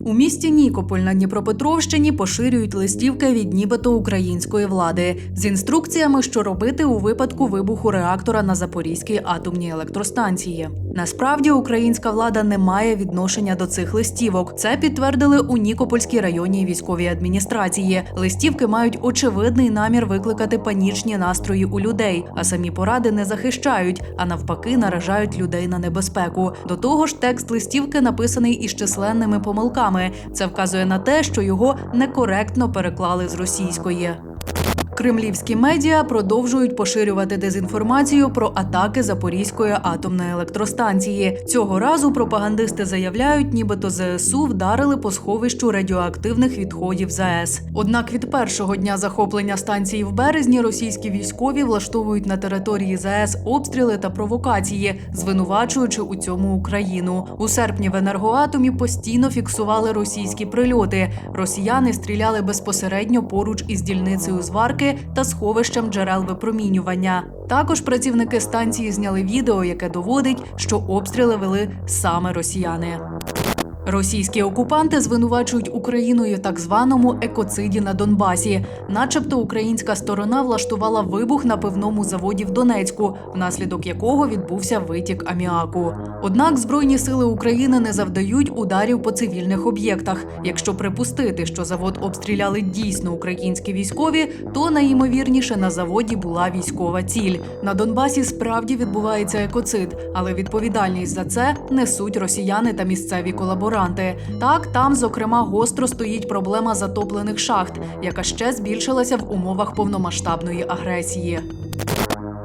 У місті Нікополь на Дніпропетровщині поширюють листівки від нібито української влади з інструкціями, що робити у випадку вибуху реактора на Запорізькій атомній електростанції. Насправді українська влада не має відношення до цих листівок. Це підтвердили у Нікопольській районній військовій адміністрації. Листівки мають очевидний намір викликати панічні настрої у людей, а самі поради не захищають, а навпаки, наражають людей на небезпеку. До того ж, текст листівки написаний із численними помилками. Це вказує на те, що його некоректно переклали з російської. Кремлівські медіа продовжують поширювати дезінформацію про атаки Запорізької атомної електростанції. Цього разу пропагандисти заявляють, нібито ЗСУ вдарили по сховищу радіоактивних відходів ЗАЕС. Однак від першого дня захоплення станції в березні російські військові влаштовують на території ЗАЕС обстріли та провокації, звинувачуючи у цьому Україну. У серпні в енергоатомі постійно фіксували російські прильоти. Росіяни стріляли безпосередньо поруч із дільницею зварки та сховищем джерел випромінювання. Також працівники станції зняли відео, яке доводить, що обстріли вели саме росіяни. Російські окупанти звинувачують Україною так званому екоциді на Донбасі, начебто українська сторона влаштувала вибух на пивному заводі в Донецьку, внаслідок якого відбувся витік аміаку. Однак збройні сили України не завдають ударів по цивільних об'єктах. Якщо припустити, що завод обстріляли дійсно українські військові, то найімовірніше на заводі була військова ціль. На Донбасі справді відбувається екоцид, але відповідальність за це несуть росіяни та місцеві колаборанти. Так, там, зокрема, гостро стоїть проблема затоплених шахт, яка ще збільшилася в умовах повномасштабної агресії.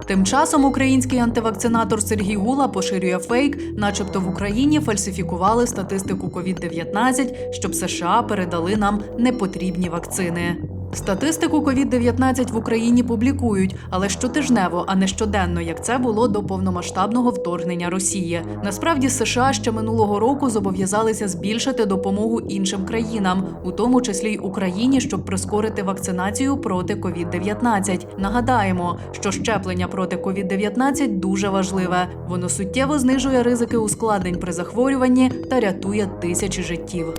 Тим часом український антивакцинатор Сергій Гула поширює фейк, начебто в Україні фальсифікували статистику COVID-19, щоб США передали нам непотрібні вакцини. Статистику COVID-19 в Україні публікують, але щотижнево, а не щоденно, як це було до повномасштабного вторгнення Росії. Насправді США ще минулого року зобов'язалися збільшити допомогу іншим країнам, у тому числі й Україні, щоб прискорити вакцинацію проти COVID-19. Нагадаємо, що щеплення проти COVID-19 дуже важливе. Воно суттєво знижує ризики ускладнень при захворюванні та рятує тисячі життів.